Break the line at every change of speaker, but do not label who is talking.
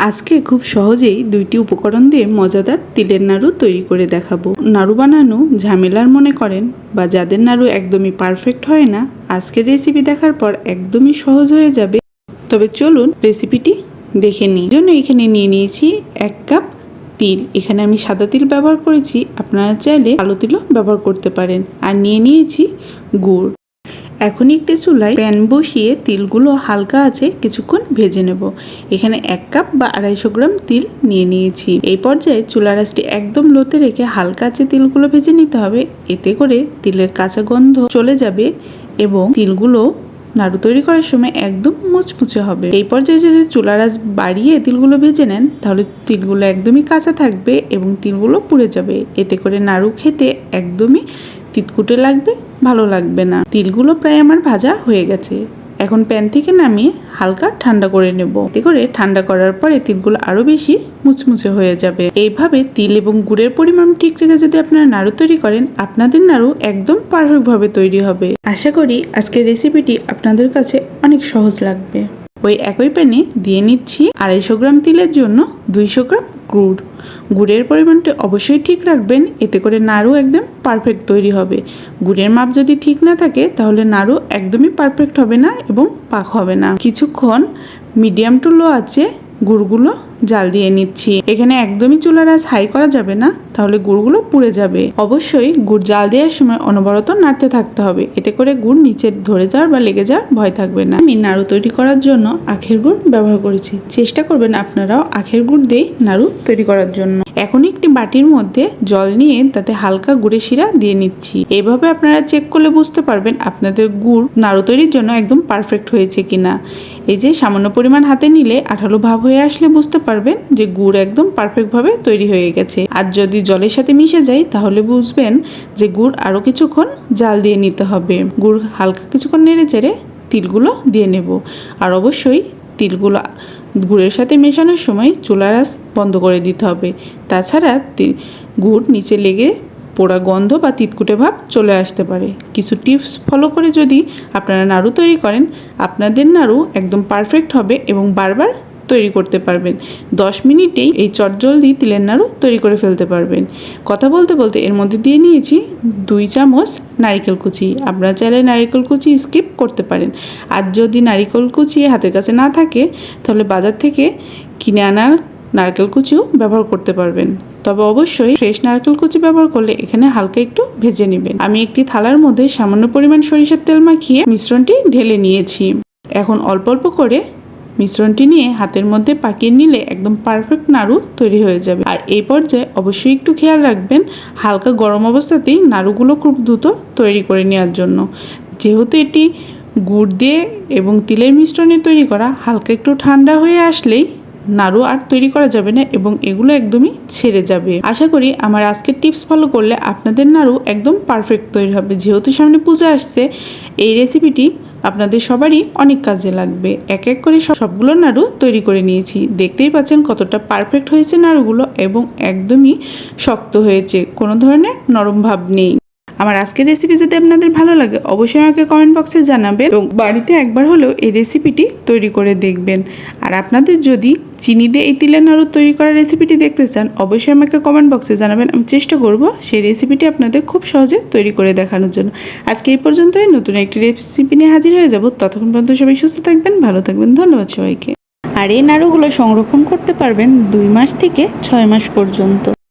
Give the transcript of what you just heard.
আজকে খুব সহজেই দুইটি উপকরণ দিয়ে মজাদার তিলের নাড়ু তৈরি করে দেখাবো। নাড়ু বানানো ঝামেলার মনে করেন বা যাদের নাড়ু একদমই পারফেক্ট হয় না, আজকের রেসিপি দেখার পর একদমই সহজ হয়ে যাবে। তবে চলুন রেসিপিটি দেখে নিই। জন্য এখানে নিয়ে নিয়েছি এক কাপ তিল। এখানে আমি সাদা তিল ব্যবহার করেছি, আপনারা চাইলে কালো তিলও ব্যবহার করতে পারেন। আর নিয়ে নিয়েছি গুড়। এখন একটি চুলায় প্যান বসিয়ে তিলগুলো হালকা আছে, কিছুক্ষণ ভেজে নেব। এখানে এক কাপ বা আড়াইশো গ্রাম তিল নিয়ে নিয়েছি। এই পর্যায়ে চুলা রাসটি একদম লোতে রেখে হালকা আছে তিলগুলো ভেজে নিতে হবে। এতে করে তিলের কাঁচা গন্ধ চলে যাবে এবং তিলগুলো নাড়ু তৈরি করার সময় একদম মুচমুচে হবে। এই পর্যায়ে যদি চুলা রাস বাড়িয়ে তিলগুলো ভেজে নেন, তাহলে তিলগুলো একদমই কাঁচা থাকবে এবং তিলগুলো পুড়ে যাবে। এতে করে নাড়ু খেতে একদমই তিতকুটে লাগবে ভালো লাগবে না। তিলগুলো প্রায় আমার ভাজা হয়ে গেছে। এখন প্যান থেকে নামিয়ে হালকা ঠান্ডা করে নেব। এতে করে ঠান্ডা করার পরে তিলগুলো আরও বেশি মুচমুচে হয়ে যাবে। এইভাবে তিল এবং গুড়ের পরিমাণ ঠিক রেখে যদি আপনারা নাড়ু তৈরি করেন, আপনাদের নাড়ু একদম পারফেক্টভাবে তৈরি হবে। আশা করি আজকের রেসিপিটি আপনাদের কাছে অনেক সহজ লাগবে। ওই একই প্যানে দিয়ে নিচ্ছি আড়াইশো গ্রাম তিলের জন্য দুইশো গ্রাম গুড়। গুড়ের পরিমাণটা অবশ্যই ঠিক রাখবেন, এতে করে নাড়ু একদম পারফেক্ট তৈরি হবে। গুড়ের মাপ যদি ঠিক না থাকে, তাহলে নাড়ু একদমই পারফেক্ট হবে না এবং পাক হবে না। কিছুক্ষণ মিডিয়াম টু লো আছে গুড়গুলো জাল দিয়ে নিচ্ছি। এখানে একদমই চুলার আঁচ হাই করা যাবে না, তাহলে গুড়গুলো পুড়ে যাবে। অবশ্যই গুড় জাল দেওয়ার সময় অনবরত নাড়তে থাকতে হবে। এতে করে গুড় নিচে ধরে যাওয়ার বা লেগে যাওয়ার ভয় থাকবে না। আমি নাড়ু তৈরি করার জন্য আখের গুড় ব্যবহার করেছি। চেষ্টা করবেন আপনারাও আখের গুড় দিয়ে নাড়ু তৈরি করার জন্য। এখন একটি বাটির মধ্যে জল নিয়ে তাতে হালকা গুড়ের শিরা দিয়ে নিচ্ছি। এইভাবে আপনারা চেক করলে বুঝতে পারবেন আপনাদের গুড় নাড়ু তৈরির জন্য একদম পারফেক্ট হয়েছে কিনা। এই যে সামান্য পরিমাণ হাতে নিলে আঠালো ভাব হয়ে আসলে বুঝতে পারবেন যে গুড় একদম পারফেক্টভাবে তৈরি হয়ে গেছে। আর যদি জলের সাথে মিশে যায়, তাহলে বুঝবেন যে গুড় আরও কিছুক্ষণ জাল দিয়ে নিতে হবে। গুড় হালকা কিছুক্ষণ নেড়ে চেড়ে তিলগুলো দিয়ে নেব। আর অবশ্যই তিলগুলো গুড়ের সাথে মেশানোর সময় চুলার আঁচ বন্ধ করে দিতে হবে। তাছাড়া গুড় নিচে লেগে পোড়া গন্ধ বা তিতকুটে ভাব চলে আসতে পারে। কিছু টিপস ফলো করে যদি আপনারা নাড়ু তৈরি করেন, আপনাদের নাড়ু একদম পারফেক্ট হবে এবং বারবার তৈরি করতে পারবেন। দশ মিনিটেই এই চটজলদি তিলের নাড়ু তৈরি করে ফেলতে পারবেন। কথা বলতে বলতে এর মধ্যে দিয়ে নিয়েছি দুই চামচ নারিকেল কুচি। আপনারা চাইলে নারিকেল কুচি স্কিপ করতে পারেন। আর যদি নারিকেল কুচি হাতের কাছে না থাকে, তাহলে বাজার থেকে কিনে আনা নারকেল কুচিও ব্যবহার করতে পারবেন। তবে অবশ্যই ফ্রেশ নারকেল কুচি ব্যবহার করলে এখানে হালকা একটু ভেজে নেবেন। আমি একটি থালার মধ্যে সামান্য পরিমাণ সরিষার তেল মাখিয়ে মিশ্রণটি ঢেলে নিয়েছি। এখন অল্প অল্প করে মিশ্রণটি নিয়ে হাতের মধ্যে পাকিয়ে নিলে একদম পারফেক্ট নাড়ু তৈরি হয়ে যাবে। আর এই পর্যায়ে অবশ্যই একটু খেয়াল রাখবেন হালকা গরম অবস্থাতেই নাড়ুগুলো খুব দ্রুত তৈরি করে নেওয়ার জন্য। যেহেতু এটি গুড় দিয়ে এবং তিলের মিশ্রণে তৈরি করা, হালকা একটু ঠান্ডা হয়ে আসলেই নাড়ু আর তৈরি করা যাবে না এবং এগুলো একদমই ছেড়ে যাবে। আশা করি আমার আজকের টিপস ফলো করলে আপনাদের নাড়ু একদম পারফেক্ট তৈরি হবে। যেহেতু সামনে পূজা আসছে, এই রেসিপিটি আপনাদের সবারই অনেক কাজে লাগবে। এক এক করে সবগুলো নাড়ু তৈরি করে নিয়েছি। দেখতেই পাচ্ছেন কতটা পারফেক্ট হয়েছে নাড়ুগুলো এবং একদমই শক্ত হয়েছে। কোনো ধরনের নরম ভাব নেই। আমার আজকের রেসিপি যদি আপনাদের ভালো লাগে, অবশ্যই আমাকে কমেন্ট বক্সে জানাবেন এবং বাড়িতে একবার হলেও এই রেসিপিটি তৈরি করে দেখবেন। আর আপনাদের যদি চিনি দিয়ে এই তিলের নাড়ু তৈরি করার রেসিপিটি দেখতে চান, অবশ্যই আমাকে কমেন্ট বক্সে জানাবেন। আমি চেষ্টা করব সেই রেসিপিটি আপনাদের খুব সহজে তৈরি করে দেখানোর জন্য। আজকে এই পর্যন্তই। নতুন একটি রেসিপি নিয়ে হাজির হয়ে যাব। ততক্ষণ পর্যন্ত সবাই সুস্থ থাকবেন, ভালো থাকবেন। ধন্যবাদ সবাইকে। আর এই নাড়ুগুলো সংরক্ষণ করতে পারবেন দুই মাস থেকে ছয় মাস পর্যন্ত।